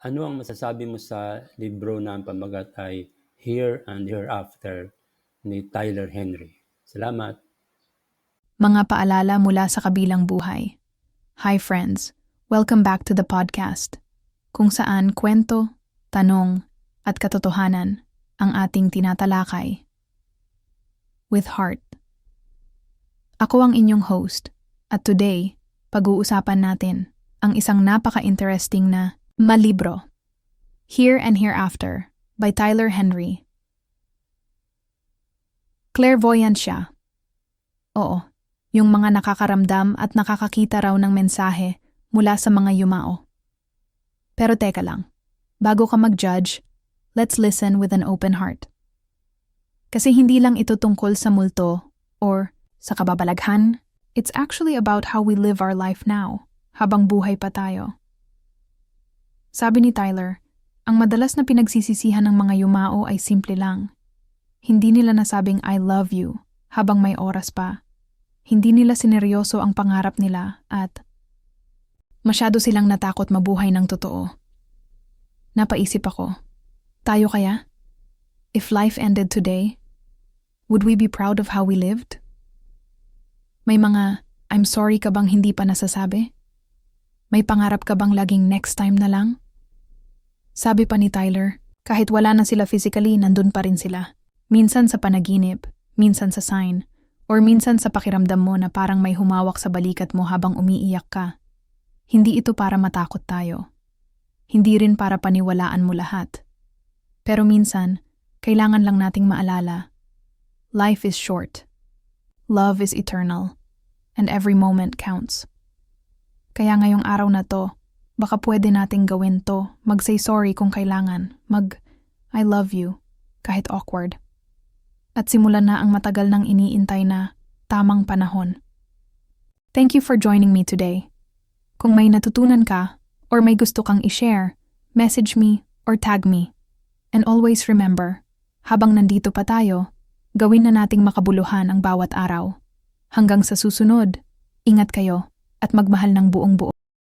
Ano ang masasabi mo sa libro na ang pamagat ay Here and Hereafter ni Tyler Henry? Salamat. Mga paalala mula sa kabilang buhay. Hi friends, welcome back to the podcast, kung saan kwento, tanong, at katotohanan ang ating tinatalakay. With heart. Ako ang inyong host, at today, pag-uusapan natin ang isang napaka-interesting na malibro, Here and Hereafter by Tyler Henry. Clairvoyant siya. Oo, yung mga nakakaramdam at nakakakita raw ng mensahe mula sa mga yumao. Pero teka lang, bago ka mag-judge, let's listen with an open heart. Kasi hindi lang ito tungkol sa multo or sa kababalaghan, it's actually about how we live our life now, habang buhay pa tayo. Sabi ni Tyler, ang madalas na pinagsisisihan ng mga yumao ay simple lang. Hindi nila nasabing I love you habang may oras pa. Hindi nila sineryoso ang pangarap nila at masyado silang natakot mabuhay ng totoo. Napaisip ako, tayo kaya? If life ended today, would we be proud of how we lived? May mga I'm sorry ka bang hindi pa nasasabi? May pangarap ka bang laging next time na lang? Sabi pa ni Tyler, kahit wala na sila physically, nandun pa rin sila. Minsan sa panaginip, minsan sa sign, or minsan sa pakiramdam mo na parang may humawak sa balikat mo habang umiiyak ka. Hindi ito para matakot tayo. Hindi rin para paniwalaan mo lahat. Pero minsan, kailangan lang nating maalala. Life is short. Love is eternal. And every moment counts. Kaya ngayong araw na to, baka pwede nating gawin to, mag-say sorry kung kailangan, mag I love you, kahit awkward. At simulan na ang matagal nang iniintay na tamang panahon. Thank you for joining me today. Kung may natutunan ka, or may gusto kang i-share, message me or tag me. And always remember, habang nandito pa tayo, gawin na nating makabuluhan ang bawat araw. Hanggang sa susunod, ingat kayo at magmahal ng buong buo.